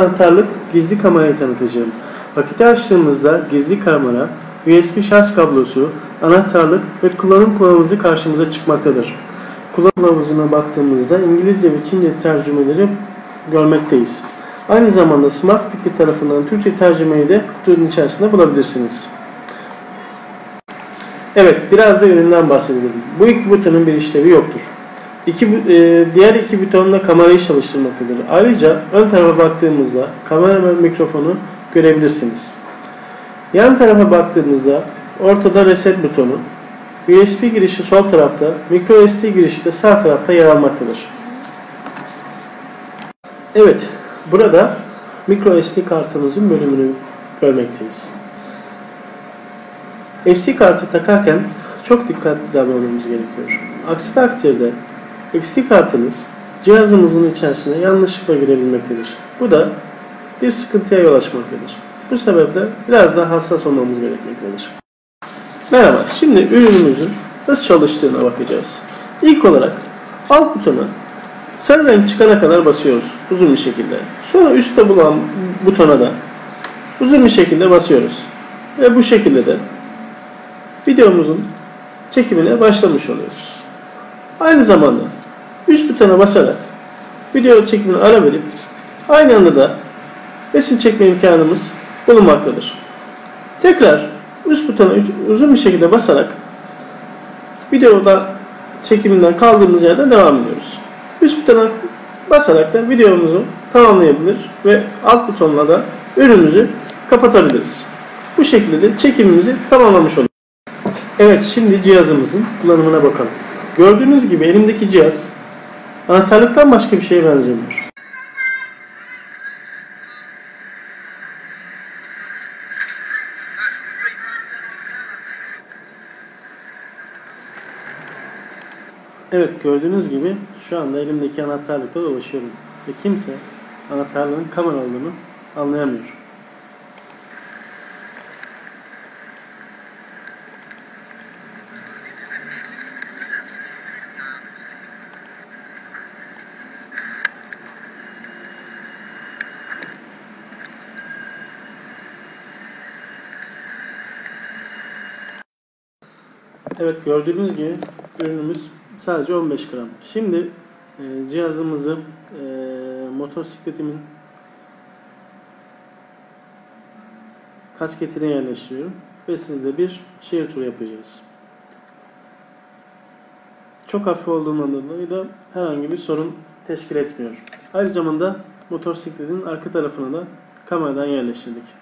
Anahtarlık gizli kamerayı tanıtacağım. Paketi açtığımızda gizli kamera, USB şarj kablosu, anahtarlık ve kullanım kılavuzu karşımıza çıkmaktadır. Kullanım kılavuzuna baktığımızda İngilizce ve Çince tercümeleri görmekteyiz. Aynı zamanda Smart Fikri tarafından Türkçe tercümeyi de kutunun içerisinde bulabilirsiniz. Evet, biraz da üründen bahsedelim. Bu iki butonun bir işlevi yoktur. İki, e, diğer iki butonla kamerayı çalıştırmaktadır. Ayrıca ön tarafa baktığımızda kamera ve mikrofonu görebilirsiniz. Yan tarafa baktığımızda ortada reset butonu, USB girişi sol tarafta, micro SD girişi de sağ tarafta yer almaktadır. Evet, burada micro SD kartımızın bölümünü görmekteyiz. SD kartı takarken çok dikkatli davranmamız gerekiyor. Aksi takdirde SD kartımız cihazımızın içerisine yanlışlıkla girebilmektedir. Bu da bir sıkıntıya yol açmaktadır. Bu sebeple biraz daha hassas olmamız gerekmektedir. Merhaba, şimdi ürünümüzün nasıl çalıştığına bakacağız. İlk olarak alt butona sarı renk çıkana kadar basıyoruz uzun bir şekilde. Sonra üstte bulan butona da uzun bir şekilde basıyoruz. Ve bu şekilde de videomuzun çekimine başlamış oluyoruz. Aynı zamanda üst butona basarak video çekimine ara verip aynı anda da resim çekme imkanımız bulunmaktadır. Tekrar üst butona uzun bir şekilde basarak videoda çekiminden kaldığımız yerden devam ediyoruz. Üst butona basarak da videomuzu tamamlayabilir ve alt butonla da ürünümüzü kapatabiliriz. Bu şekilde de çekimimizi tamamlamış oluruz. Evet şimdi cihazımızın kullanımına bakalım. Gördüğünüz gibi elimdeki cihaz anahtarlıktan başka bir şeye benzemiyor. Evet gördüğünüz gibi şu anda elimdeki anahtarlıkla dolaşıyorum. Ve kimse anahtarlığın kamera olduğunu anlayamıyor. Evet gördüğünüz gibi ürünümüz sadece 15 gram. Şimdi e, cihazımızı e, motosikletimin kasketine yerleştiriyorum ve sizle bir şehir turu yapacağız. Çok hafif olduğundan dolayı da herhangi bir sorun teşkil etmiyor. Aynı zamanda motosikletin arka tarafına da kameradan yerleştirdik.